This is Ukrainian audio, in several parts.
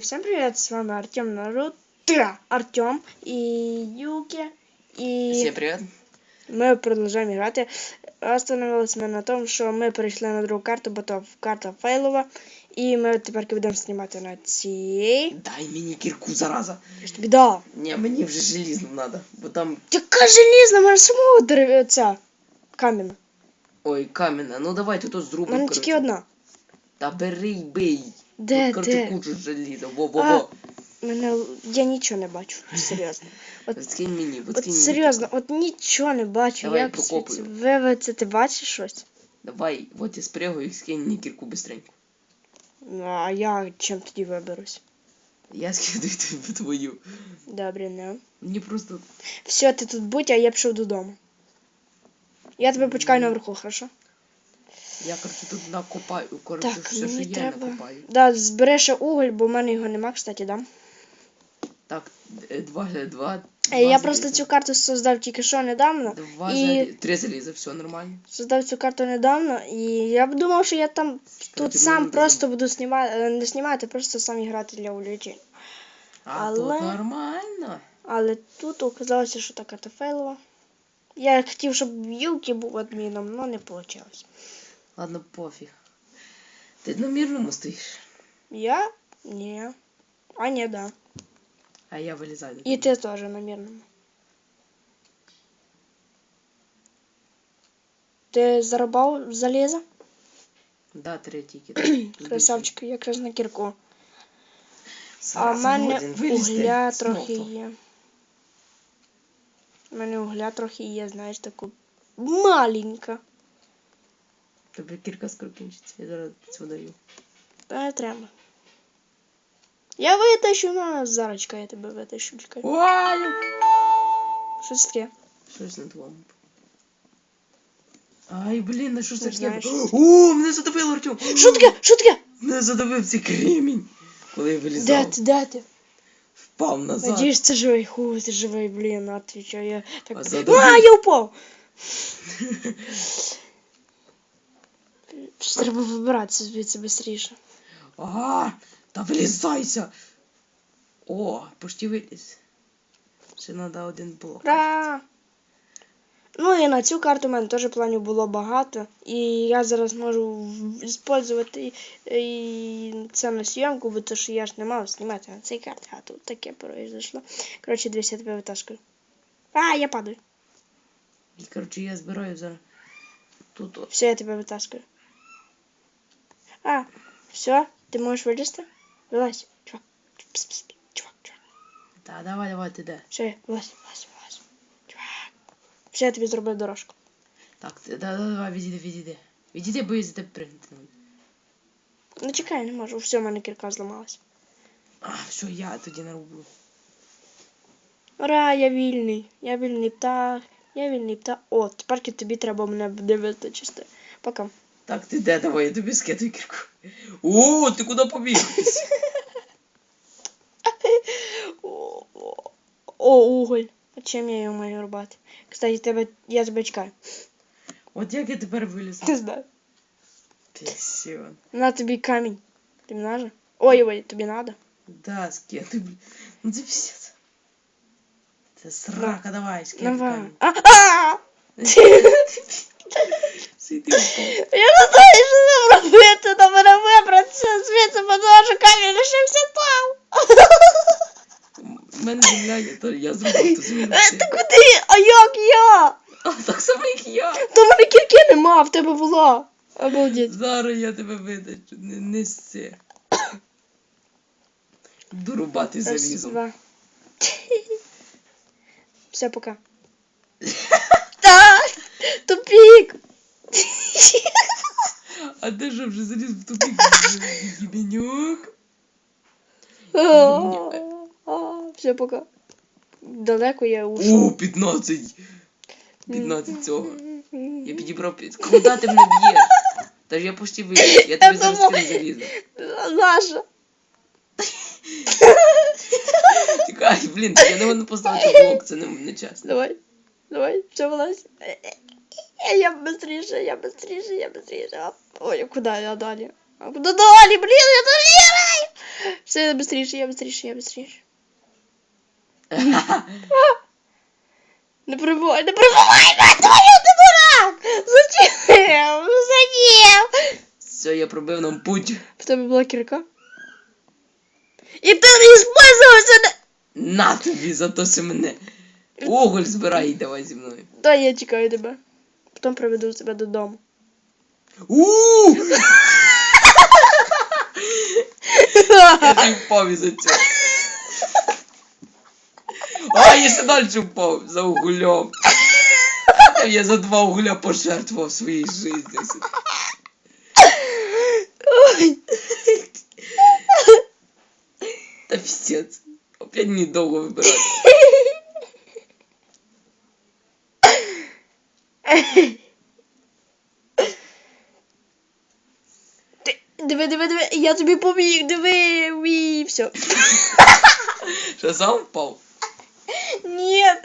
Всем привет, с вами Артем Наруто, Артем и Юки. І Всем привет. ми продовжуємо грати. Остановились ми на тому, що ми перейшли на другу карту, бо то карта фейлова. І ми тепер будемо знімати на цій. Дай мені кірку, зараза. Я ж тобі дав. Ні, мені вже желізно надо, бо там. Яка желізна, мене самого дерев... ця камінна. Ой, кам'яна. Ну давай тут У зробимо. мене тільки одна. Та бери й бий. Де, Тут, де? кучу желіза. А, Во-во-во. Мене... Я нічого не бачу, серйозно. От, Скинь мені, от от скинь мені. серйозно, от нічого не бачу. Давай, Як прокопую. виведеться, ти бачиш щось? Давай, от я спрягаю і скинь мені кірку быстренько. Ну, а я чим тоді виберусь? Я скидаю тобі твою. Добре, не. Мені просто. Все, ти тут будь, а я пішов додому. Я тебе почекаю наверху, хорошо? Я, короче, тут накопаю. Короче, Так, все, що мені я накопаю. Да, збери ще уголь, бо в мене його нема, кстати, да. Так, е, два, два. два Е, Я заліза. просто цю карту создав тільки що недавно. Два і- заліза. Три заліза, все нормально. Создав цю карту недавно, і я б думав, що я там тут сам просто буду знімати, не знімати, просто сам грати для увлечень. А Але- тут нормально. Але тут оказалося, що та карта фейлова. Я хотів, щоб Юкі був адміном, але не вийшло. Ладно, пофіг. Ти на мирному стоїш, Я? Ні. А ні, да. а я вилізаю. І ти теж на мирному. Ти зарубав залізо? Да, третій кіт. Красавчик, якраз на кірку. А в мене угля трохи є. У мене угля трохи є, знаєш, таку маленька. Тобі кірка скоро кінчиться, я зараз це даю. Та не треба. Я витащу на зарочка, я тебе витащу. Чекай. Ой! Що це таке? Щось на твоєму. Ай, блін, на що це Не таке? знаю, О, мене задавило, Артем! Що таке? Що таке? Мене задавив цей кремінь. Коли я вилізав, Де ти, де ти? впав назад. Надіюсь, це живий. Ху, ти живий, блін, отвічаю. Я так... А А, задавив. я упав! Що треба вибиратися звідси швидше. Ага, та вилізайся. О, почти виліз. Ще треба один блок. Ура! Ну і на цю карту в мене теж планів було багато. І я зараз можу використовувати це на зйомку, бо то що я ж не мав знімати на цій карті, а тут таке произошло. Коротше, дивись, я тебе витаскую. А, я падаю. І, коротше, я збираю зараз. Тут. Все, я тебе витаскую. А, все, ти можеш вилізти? Вилазь, чувак. Пс, пс, пс, Чувак, чувак. Та давай, давай, ти де. Все, вилазь, вилазь, вилазь. Чувак. Все, я тобі зробив дорожку. Так, ти- да, да, давай, відійди, відійди. Відійди, бо я за тебе пригнути. не буду. Ну чекай, не можу. Все, в мене кірка зламалась. А, все, я тоді нароблю. Ура, я вільний. Я вільний птах. Я вільний птах. О, тепер тобі треба мене буде вистачити. Пока. Так, ти де, давай, я тобі скидаю кірку. О, ти куди побіг? О, о, о, уголь. А чим я його маю рубати? Кстати, тебе, я тебе чекаю. От як я тепер виліз? Не знаю. Пісюн. На тобі камінь. Тобі надо? Ой, ой, тобі надо. Да, скидай, блін. Ну це пісець. Це срака, давай, скидай Давай. камінь. Впав. Я не знаю, що нам робити, на мене вибратися звідси, бо що камінь лишився там. У мене земля є, то я зробив ту землю. Е, Ти куди? А як я? А так само, як я. То в мене кірки нема, в тебе була. Обалдеть. Зараз я тебе видачу, не неси. Дорубати Раз, залізом. два. Все, пока. Так, тупик. А ти що вже заліз в тупик? Єбенюк. Все, пока. Далеко я О, ушов. 15. 15 цього. Я підібрав під. Куди ти мене б'єш? Та ж я почти виліз. Я тобі зараз скину залізо. Наша. Чекай, блін, я не можу поставити блок, це не, не чесно. Давай. Давай, все, вылазь. Я быстрее, я быстрее, я быстрее. Ой, куда я далі? А куди далі? Блін, я дорігаю! Все, я быстріше, я быстріше, я быстріше. Не прибувай, не прибувай, мать твою, ти дурак! Зачем? Зачем? Все, я пробив нам путь. В тебе була кірка? І ти не использовався на... На тобі за то, що мене. Уголь збирай і давай зі мною. Дай я чекаю тебе. Потім приведу тебе додому. у Я ти впав із-за цього. А, я ще далі впав за углем. Я за два угля пожертвував своїй житті. Ой. Та піздець. Опять недовго вибирати. Диви, диви, диви, я тобі поміг, диви, і все. Що сам впав? Нет,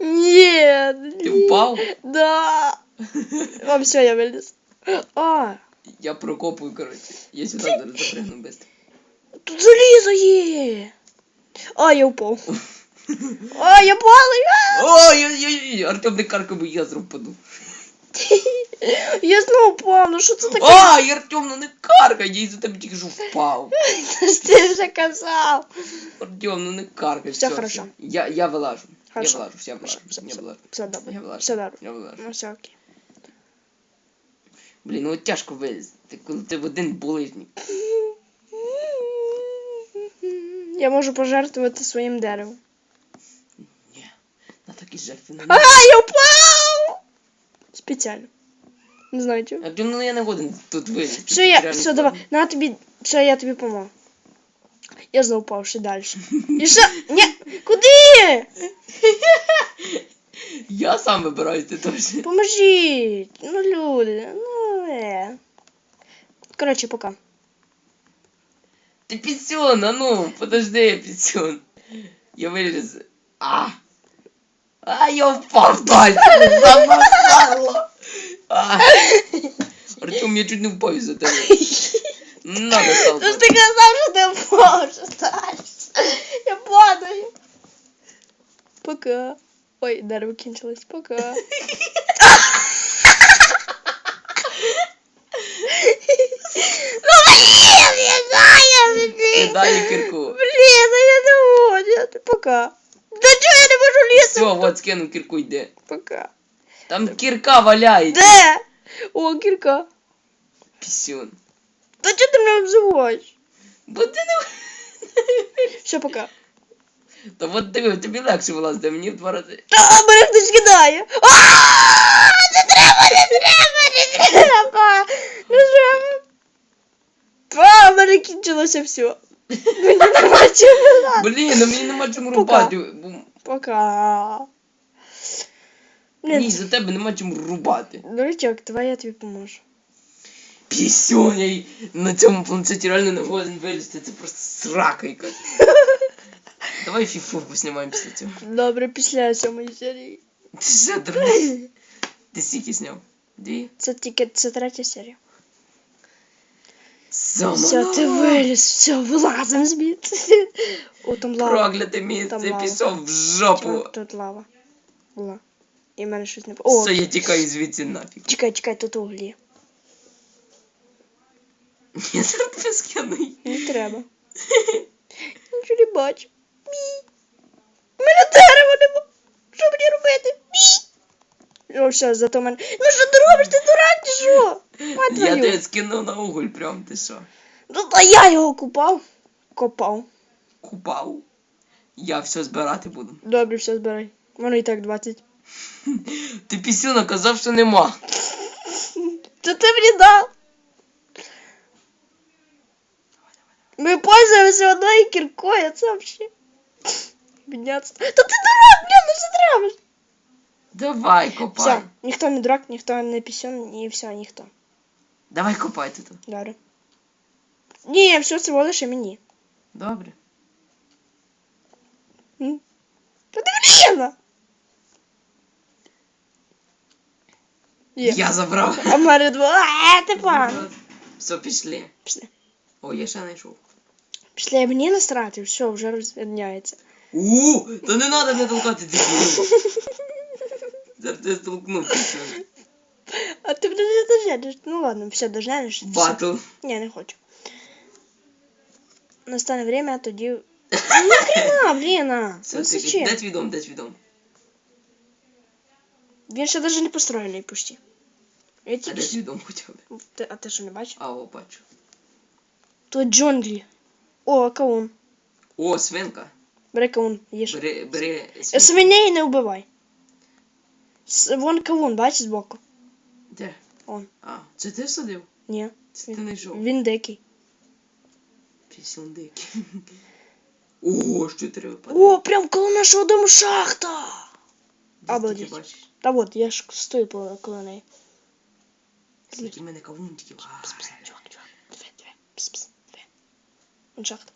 нет. Ти впав? Да. О, все, я виліз. А, Я прокопую, коротше. Я сюди зараз запрягну быстро. тут залізо є. А, я впав. А, я падаю. Ой-ой-ой, Артем не карка, бо я зроб паду. Я знову впав, ну що це таке? Ай, Артем, ну не каркай, я із-за тебе тільки що впав. Це ж ти вже казав. Артем, ну не каркай. Все хорошо. Я, я вилажу. Хорошо. Я вилажу, все, я вилажу. Все, Я все, вилажу. все добре. Я вилажу. Все добре. Я вилажу. Ну все окей. Блін, ну от тяжко вилізти, коли ти в один булижник. Я можу пожертвувати своїм деревом. Ні, на такі жертви не А, я впав! Спеціально. Не знаю чого. Артем, ну я не годен тут вилізти. Все, я, все, давай, на тобі, все, я тобі помогу. Я знову впав ще далі. І що? Ні, куди? Я сам вибираю, ти теж. Поможіть. Ну, люди, ну, е. Коротше, пока. Ти пісюн, а ну, подожди, пісюн. Я виліз. А! А, я впав далі. Замахало. Артем, я чуть не впав із-за тебе. Надо Ну ж ти казав, що ти впав, що. Я падаю. Пока. Ой, дерево кінчилось. Пока. Я знаю, блін. Ну я не можу. Пока. Да чого я не можу лісом? Все, вот скинув кирку, йде. Пока. Там кирка валяється. Де? О, кірка. Пісюн. Та чого ти мене обзиваєш? Бо ти не... Все, пока. Та от диви, тобі легше вилазити, а мені в два рази. Та мене хтось кидає. А, Не треба, не треба, не треба. Не треба. А, в мене кінчилося все. Мені нема чого. Блін, ну мені нема чому Пока. рубати. бо- Пока. Ні, за тебе нема чому рубати. дурачок, давай я тобі поможу. Пісюн, я на цьому планшеті реально не годен вилізти, це просто срака якась. Давай фіфу поснімаємо після цього. Добре, після сьомої серії. Ти що, дурак? Ти скільки зняв? Дві? Це тільки це третя серія. Сама. Все, ти виліз, все, вилазим звідси. О, там лава. Прокляте Там місце, лава. пішов в жопу. Тут, тут лава. Була. І в мене щось не... О, Все, я тікаю звідси нафіг. чекай, чекай, тут углі. Я зараз тебе скину. Не треба. Нічого не бачу. Мі. У мене дерева нема. Що мені робити? Мі. О, все, зато мене. Ну що ти робиш? Ти дурак чи що? Мать Я твою. тебе скинув на уголь, прям ти що? Ну та я його купав. Копав. Купав. Я все збирати буду. Добре, все збирай. Воно і так 20. Ти пісюна казав, що нема. Це ти мені дав. Ми пользуємося одною кіркою, а це вообще. Бідняться. Та ти дурак, блін, ну що ти робиш? Давай, копай. Все, ніхто не дурак, ніхто не пісюн, і все, ніхто. Давай копай тут. Добре. Ні, все це лише мені. Добре. М? Та ти блін! Є. Я забрав. А в мене два. А, ти пан. Все, пішли. Пішли. О, я ще знайшов. Пішли, я мені насрати, все, вже розверняється. У, та не треба мене толкати дебілу. Зараз тебе столкну. А ти мене не доженеш. Ну ладно, все, доженеш. Батл. Ні, не хочу. Настане время, тоді. Нахрена, блін, а. Все, Ну все, зачем? де твій дом, де твій дом? Він ще навіть не построєний почти. Я А тільки. де с- твій хоча б? Ти- А ти що не бачиш? А, о, бачу. Тут джунглі. О, каун. О, свинка. Бери каун, їж. Бери, бери Е, свинку. Свиней не вбивай. С- Вон кавун, бачиш збоку? Де? Он. А, це ти садив? Ні. Це ти знайшов. Він дикий. Пісюн дикий. Ого, що треба О, прям коло нашого дому шахта. Де обалдеть. Та от, я ж стою по- коло неї. Скільки в мене кавунчиків. Чувак, чувак. Диви, диви. Пс, пс, диви. Вон шахта.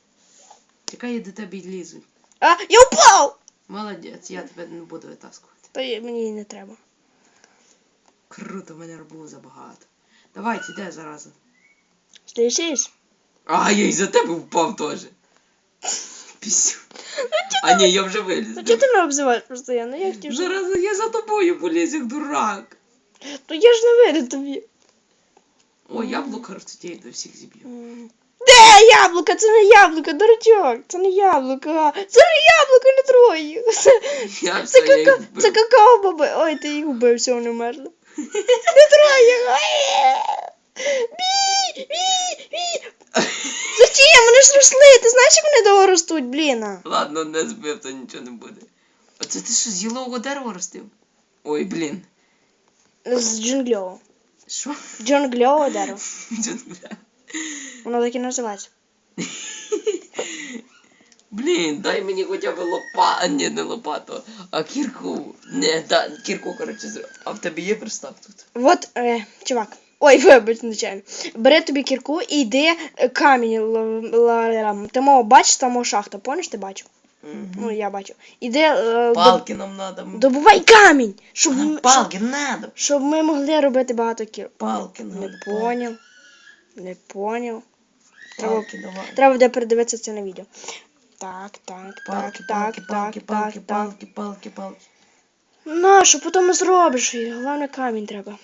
Чекай, я до тебе лізу. А, я упав! Молодець, я тебе не буду витаскувати. Та мені не треба. Круто, в мене було забагато. Давайте, де зараза? Слышиш? А, я й за тебе впав теж. Пісю. А ні, я вже виліз. Ну чого ти мене обзиваєш постійно? Я хотів, щоб... Зараза, я за тобою поліз, як дурак. То я ж не вийду тобі. О, яблуко ростуть, до всіх зіб'ю. Де яблука? Це не яблуко, дурачок. Це не яблуко. Це не яблуко, не трой їх. Це, Я це, все, я їх кака... вбив. це какао баби. Ой, ти їх вбив, все, вони вмерли. Не. Ай! Бі, бі, бі. Зачем? Вони ж росли. Ти знаєш, як вони довго ростуть, блін. Ладно, не збив, то нічого не буде. Оце ти що, з гілового дерева ростив? Ой, блін. З джунгльового. Що? Джунгльове дерево. Джунгля. Воно так і називається. Блін, дай мені хоча б лопа... Ні, не лопату, а кірку. Не, да, кірку, коротше, зро- А в тебе є пристав тут? Вот, е, чувак. Ой, вибач, звичайно. Бери тобі кірку і йди е, камінь. л- л- л- Ти мов бачиш, там шахта, помниш, ти бачив? Ну, я бачу. Іди, е, Палки нам надо. добувай камінь, щоб, Нам ми- щоб, надо. щоб ми могли робити багато кір. Палки надо. Не поняв. Не поняв. Треба, Палки давай. треба буде передивитися це на відео. Так, так, так, Палки, так, палки, так, палки, так, палки, так. палки, палки, палки. Нащо, потім зробиш. Головне камінь треба.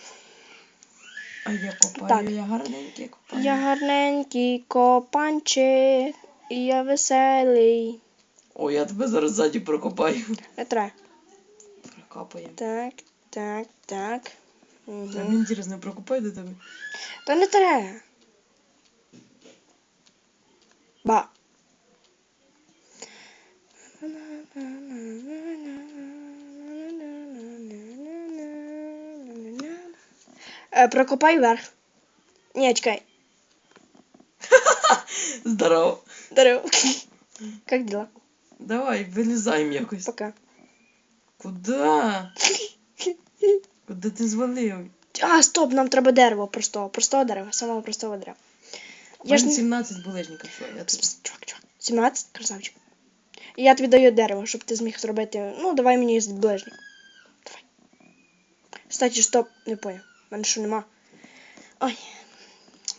А я копаю, Так. я гарненький копаю. Я гарненький копанчик, і я веселий. О, я тебе зараз ззаді прокопаю. Не треба. Прокопаємо. Так, так, так. Та Угу. мені інтересно, прокопай до тебе. Та не треба. Ба. Прокопай вверх. Ні, чекай. Здорово. Дерево. Как дела? Давай, вилізаємо якось. Пока. Куда? Куди ти звалив? А, стоп, нам треба дерево простого. Простого дерева, самого простого дерева. Я Я ж ж не... 17 булежників, що я тут. пс, Чувак, чувак. 17? Красавчик. І я тобі даю дерево, щоб ти зміг зробити. Ну, давай мені з ближніх. Давай. Кстати, стоп, не понял. У мене що нема. Ой.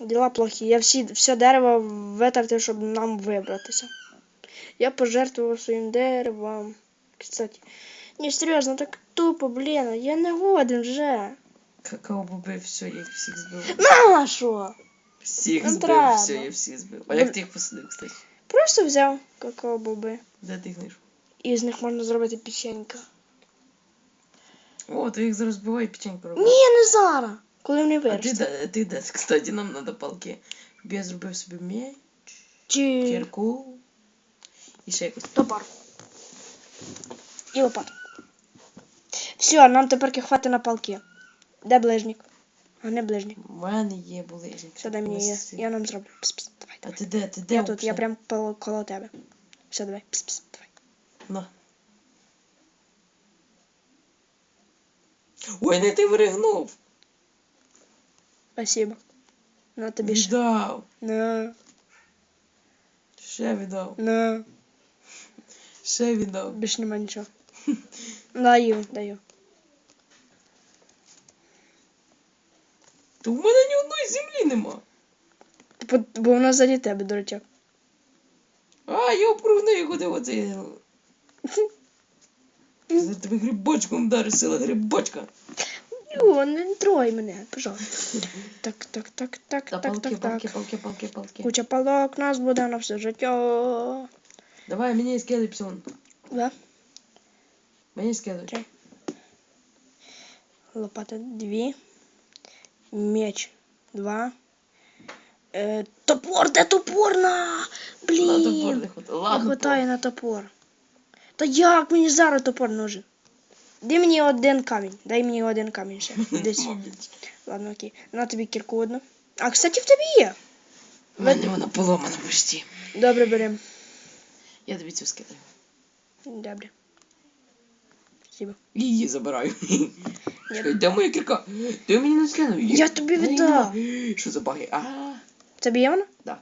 Діла плохі. Я всі, все дерево витратив, щоб нам вибратися. Я пожертвував своїм деревом. Кстати. Ні, серйозно, так тупо, блін, я не годен вже. Какао боби, все, я їх всіх збив. На що? Всіх Не збив, треба. все, я всіх збив. А як ти їх посадив, кстати? Просто взяв какао-боби. Де ти їх знайшов? І з них можна зробити печенька. О, ти їх зараз збивай печеньку робиш. Ні, не зараз. Коли вони А ти виростуть. ти? Кстати, нам треба палки. Щоб я зробив собі меч, Чи кірку і ще якось. топор. І лопату. Все, нам тепер хватить на палки. Де ближник? А не ближник. У мене є булежник. Все, дай мені я, я нам зроблю. Пс-пс, давай, А ти де? Ти де? Я тут, я прям коло, тебе. Все, давай. Пс-пс, давай. На. Ой, не ти виригнув. Спасибо. На тобі ще. Віддав. На, Ще віддав. на. Ще віддав. Більше нема нічого. Даю, даю. То в мене ні одної землі нема. по- бо вона ззаді тебе, дурачок. А, я опругну куди оце. За тебе грибочком вдарить сила грибочка. Йо, не трогай мене, пожалуйста. Так, так, так, так, Та так, палки, так, палки, так. палки, палки, палки. Куча палок нас буде на все життя. Давай, мені скидай псон. Да? Мені скидай. Окей. Лопата дві. Меч два. Е, топор, де топор на? Блін. не хватає. Не Ладно, хватає на топор. Та як мені зараз топор нужен? Дай мені один камінь. Дай мені один камінь ще. Десь. Ладно, окей. На тобі кірку одну. А, кстати, в тебе є. У мене вона поломана почти. Добре, берем. Я тобі цю скидаю. Добре. Спасибо. Її забираю. Чекай, де моя кірка? Ти мені не скинув її. Я тобі Дай віддав. мені. Що за баги? А, Тобі є вона? да.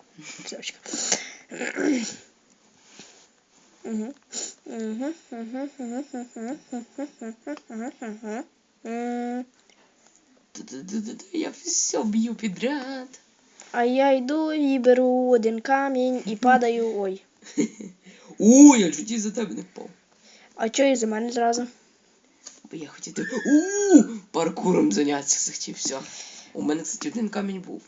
Я все б'ю підряд. А я йду і беру один камінь і падаю. Ой. О, я чуть за тебе не впав. А чого і за мене зразу? Бо я хотів. У, паркуром зайнятися захотів, все. У мене, кстати, один камінь був.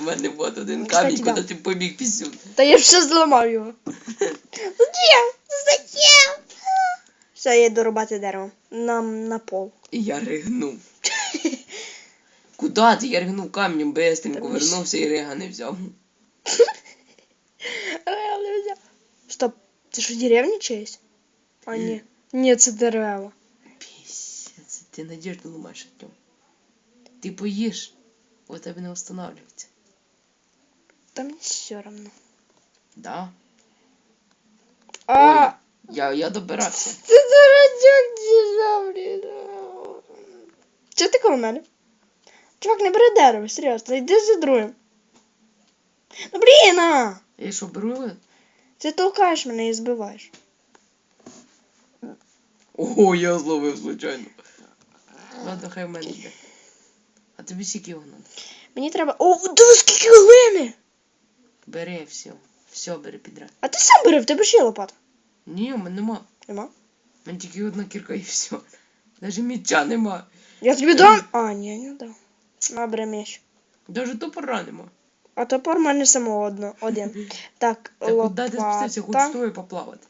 У мене був один камінь, Кстати, да. ти побіг пісюн. Та я ще зламав його. Зачем? Зачем? Все, я йду рубати дерево. Нам на пол. І я ригнув. Куда ти? Я ригнув камнем, бестренько вернувся і рига не взяв. Реально взяв. Стоп, це що деревня чиїсь? А ні. Ні, це дерево. Пісяць, ти надіжду ламаєш Артем. Ти поїш, у тебе не встановлюється. Та мені все равно. Да? А, Ой, я, я добирався. це дурачок діжа, блін. Чого ти коло мене? Чувак, не бери дерево, серйозно, йди за другим. Ну блін, а! Я що, беру? його? Ти толкаєш мене і збиваєш. Ого, я зловив случайно. Ладно, хай в мене йде. А тобі скільки надо? Мені треба. О, диви скільки глини! Бери все. Все бери підряд. А ти сам бери, в тебе ж є лопата. Ні, у мене нема. Нема? У мене тільки одна кірка і все. Даже міча нема. Я тобі дам. А, ні, не дам. На, бери меч. Даже топора нема. А топор в мене само одно, один. Так, Та куди ти спустився? Хоч лопата. тобою поплавати.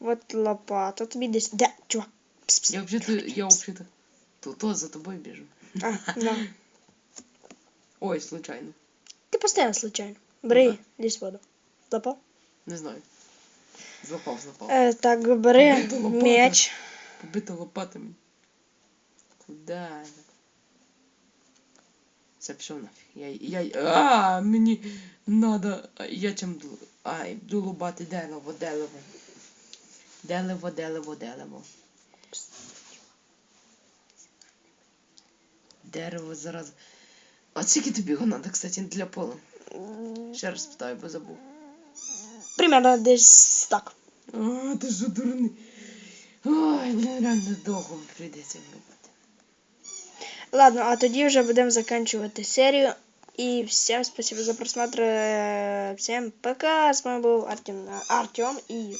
От лопата. Тобі десь. Де, чувак? Пс, пс. Я взагалі-то, я взагалі-то. То за тобою біжу. А, да. Ой, случайно. Ти постійно случайно. Бери, Ну, десь воду. Запав? Не знаю. Злопав, злопав. Е, так, бери Побита меч. Побита лопатами. Куда? Це пішов нафіг. Я, я, а, мені надо, я чим ду, ай, буду лубати дерево, дерево. Дерево, дерево, дерево. Дерево зараз. А скільки тобі його надо, кстати, для пола? Ще раз питаю, бо забув. Примерно десь так. А, ти що дурний. Ой, блін, реально довго прийдеться. Ладно, а тоді вже будемо закінчувати серію. І всем спасибо за просмотр. Всем пока. С вами был Артем, Артем и.